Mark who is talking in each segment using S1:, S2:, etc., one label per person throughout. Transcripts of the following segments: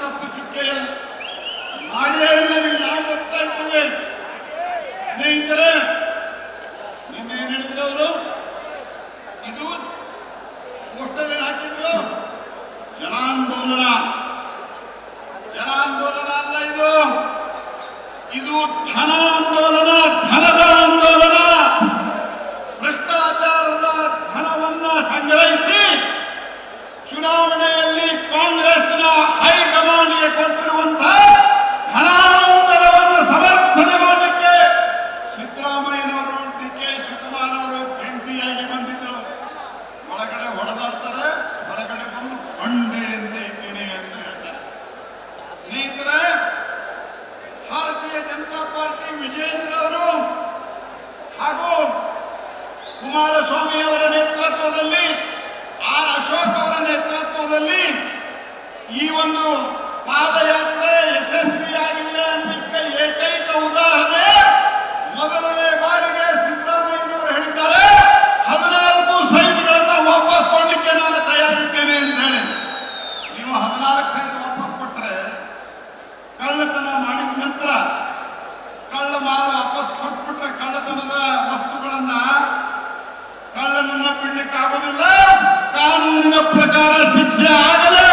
S1: ಕಪ್ಪು ಚುಕ್ಕೆಯಲ್ಲಿ ಮಾಡಿಯೇ ಇಲ್ಲ ನೀವು ಬರ್ತಾ ಇದ್ದೇವೆ. ಸ್ನೇಹಿತರೆ, ನಿನ್ನೆ ಏನ್ ಹೇಳಿದ್ರು ಅವರು? ಇದು ಪೋಸ್ಟರ್ ಹಾಕಿದ್ರು. ಜನಾಂದೋಲನ. ಜನಾಂದೋಲನ ಅಲ್ಲ ಇದು. ಇದು ಧನ ಸಿದ್ದರಾಮಯ್ಯನವರು ಡಿ ಕೆ ಶಿವಕುಮಾರ್ ಅವರು ಜಂಟಿಯಾಗಿ ಬಂದಿದ್ರು. ಒಳಗಡೆ ಹೊಡೆದಾಡ್ತಾರೆ ಹೊರಗಡೆ ಬಂದು ಬಂಡೆ ಅಂತ ಇದ್ದೇನೆ ಅಂತ ಹೇಳ್ತಾರೆ. ಸ್ನೇಹಿತರೆ, ಭಾರತೀಯ ಜನತಾ ಪಾರ್ಟಿ ವಿಜಯೇಂದ್ರ ಅವರು ಹಾಗೂ ಕುಮಾರಸ್ವಾಮಿ ಅವರ ನೇತೃತ್ವದಲ್ಲಿ, ಆರ್ ಅಶೋಕ್ ಅವರ ನೇತೃತ್ವದಲ್ಲಿ ಈ ಒಂದು ಪಾದಯಾತ್ರೆ ಯಶಸ್ವಿಯಾಗಿದೆ ಅನ್ನಲಿಕ್ಕೆ ಏಕೈಕ ಉದಾಹರಣೆ ಮೊದಲನೇ ಬಾರಿಗೆ ಸಿದ್ದರಾಮಯ್ಯನವರು ಹೇಳಿದ್ದಾರೆ ಹದಿನಾಲ್ಕು ಸೈಟ್ಗಳನ್ನ ವಾಪಸ್ ಕೊಡ್ಲಿಕ್ಕೆ ನಾನು ತಯಾರಿದ್ದೇನೆ ಅಂತ ಹೇಳಿ ನೀವು ಹದಿನಾಲ್ಕು ಸೈಟ್ ವಾಪಸ್ ಕೊಟ್ಟರೆ ಕಳ್ಳತನ ಮಾಡಿದ ನಂತರ ಕಳ್ಳ ಮಾಲು ವಾಪಸ್ ಕೊಟ್ಬಿಟ್ರೆ ಕಳ್ಳತನದ ವಸ್ತುಗಳನ್ನ ಕಳ್ಳನನ್ನ ಬಿಡ್ಲಿಕ್ಕೆ ಆಗೋದಿಲ್ಲ ಕಾನೂನಿನ ಪ್ರಕಾರ ಶಿಕ್ಷೆ ಆಗಲೇಬೇಕು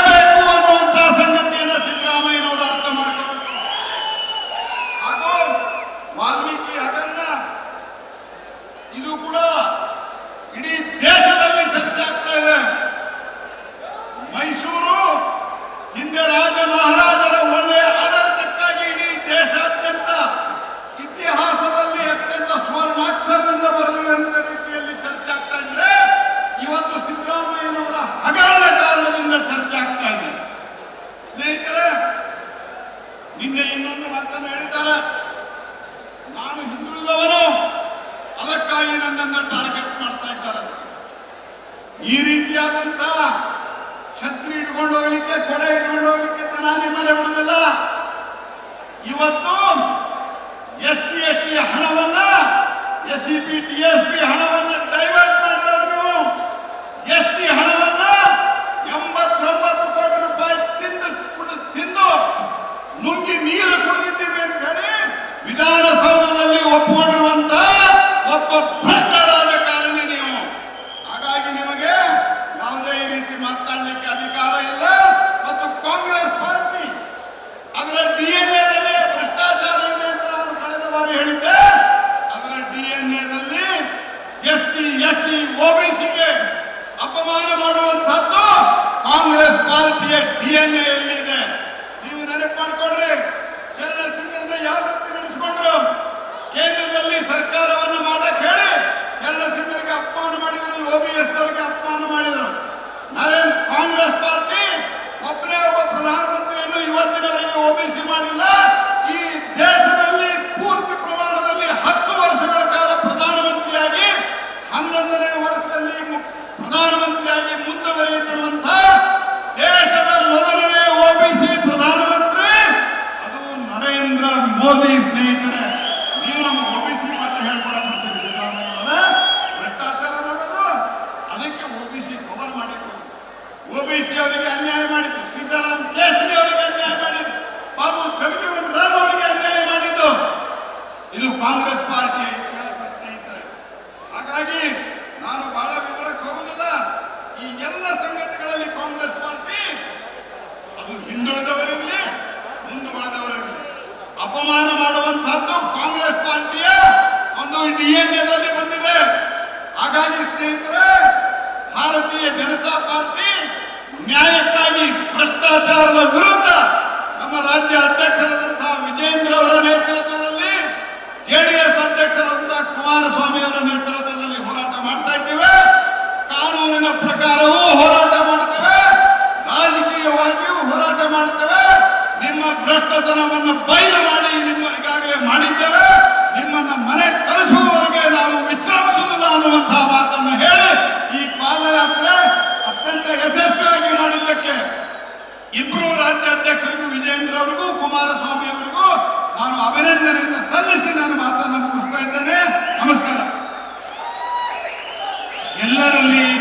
S1: ಅತ್ಯಂತ ಸ್ವರ್ಣಾಕ್ಷರದಿಂದ ರೀತಿಯಲ್ಲಿ ಚರ್ಚೆ ಆಗ್ತಾ ಇದ್ರೆ, ಇವತ್ತು ಸಿದ್ದರಾಮಯ್ಯನವರ ಹಗರಣ ಕಾರಣದಿಂದ ಚರ್ಚೆ ಆಗ್ತಾ ಇದೆ. ಸ್ನೇಹಿತರೆ, ನಿನ್ನೆ ಇನ್ನೊಂದು ಮಾತನ್ನು ಹೇಳಿದ್ದಾರೆ. ನಾನು ಹಿಂದುಳಿದವನು, ಅದಕ್ಕಾಗಿ ನನ್ನನ್ನು ಟಾರ್ಗೆಟ್ ಮಾಡ್ತಾ ಇದ್ದಾರೆ ಈ ರೀತಿಯಾದಂತ ಛತ್ರಿ ಇಟ್ಕೊಂಡು ಹೋಗ್ಲಿಕ್ಕೆ, ಕೊಡೆ ಇಟ್ಕೊಂಡು ಹೋಗ್ಲಿಕ್ಕೆ ನಾನು ನಿಮ್ಮನೆ ಬಿಡುದಿಲ್ಲ ಇವತ್ತು ಎಸ್ ಸಿ ಎಸ್ ಟಿ ಹಣವನ್ನ S C P T S P ಹಣವನ್ನ ಎಸ್ ಟಿ ಪ್ರಧಾನಮಂತ್ರಿಯಾಗಿ ಮುಂದುವರಿಯುತ್ತಿರುವಂತಹ ದೇಶದ ಮೊದಲನೇ ಓಬಿಸಿ ಪ್ರಧಾನಮಂತ್ರಿ, ಅದು ನರೇಂದ್ರ ಮೋದಿ ಸ್ನೇಹಿತರೆ. ನೀವು ನಮ್ಗೆ ಓಬಿಸಿ ಪಾಠ ಹೇಳ್ಕೊಡಕ್ ಬರ್ತೀರಿ ಸಿದ್ದರಾಮಯ್ಯ ಭ್ರಷ್ಟಾಚಾರ ಮಾಡೋದು ಅದಕ್ಕೆ ಓಬಿಸಿ ಕವರ್ ಮಾಡಿದ್ರು ಓಬಿಸಿ ಅವರಿಗೆ ಅನ್ಯಾಯ ಮಾಡಿದ್ರು ಸಿದ್ದರಾಮ್ ಕೇಸರಿ ಅವರಿಗೆ ಅನ್ಯಾಯ ಮಾಡಿದ್ದು. ಬಾಬು ಜಗಜೀವನ್ ರಾಮ್ ಅವರಿಗೆ ಅನ್ಯಾಯ ಮಾಡಿದ್ದು. ಇದು ಕಾಂಗ್ರೆಸ್ ಪಾರ್ಟಿಯ ಇತಿಹಾಸ ಸ್ನೇಹಿತರೆ ಹಾಗಾಗಿ ನಾನು ಬಹಳ ವಿವರಕ್ಕೆ ಹೋಗುದಿಲ್ಲ ಈ ಎಲ್ಲ ಸಂಗತಿಗಳಲ್ಲಿ ಕಾಂಗ್ರೆಸ್ ಪಾರ್ಟಿ ಅದು ಹಿಂದುಳಿದವರಿರಲಿ ಮುಂದುವರೆದವರಿರಲಿ ಅಪಮಾನ ಮಾಡುವಂತಹದ್ದು ಕಾಂಗ್ರೆಸ್ ಪಾರ್ಟಿಯ ಒಂದು ಡಿಎನ್ಎದಲ್ಲಿ ಬಂದಿದೆ. ಹಾಗಾಗಿ ಸ್ನೇಹಿತರೆ, ಭಾರತೀಯ ಜನತಾ ಪಾರ್ಟಿ ನ್ಯಾಯಕ್ಕಾಗಿ ಭ್ರಷ್ಟಾಚಾರದ ವಿರುದ್ಧ ನಮ್ಮ ರಾಜ್ಯ ಅಧ್ಯಕ್ಷರಾದಂತಹ ವಿಜೇಂದ್ರ ಅವರ ನೇತೃತ್ವದಲ್ಲಿ ಭ್ರಷ್ಟತನವನ್ನು ಬಯಲು ಮಾಡಿ ನಿಮ್ಮ ಈಗಾಗಲೇ ಮಾಡಿದ್ದೇವೆ. ನಿಮ್ಮನ್ನ ಮನೆ ಕಳಿಸುವವರೆಗೆ ನಾವು ವಿಶ್ರಮಿಸುವುದಿಲ್ಲ ಅನ್ನುವಂತಹ ಮಾತನ್ನು ಹೇಳಿ ಈ ಪಾದಯಾತ್ರೆ ಅತ್ಯಂತ ಯಶಸ್ವಿಯಾಗಿ ಮಾಡಿದ್ದಕ್ಕೆ ಇಬ್ಬರು ರಾಜ್ಯ ಅಧ್ಯಕ್ಷರಿಗೂ ವಿಜಯೇಂದ್ರ ಅವರಿಗೂ, ಕುಮಾರಸ್ವಾಮಿ ಅವರಿಗೂ ನಾನು ಅಭಿನಂದನೆಯನ್ನು ಸಲ್ಲಿಸಿ ನಾನು ಮಾತನ್ನು ಮುಗಿಸ್ತಾ ಇದ್ದೇನೆ. ನಮಸ್ಕಾರ.
S2: ಎಲ್ಲರಲ್ಲಿ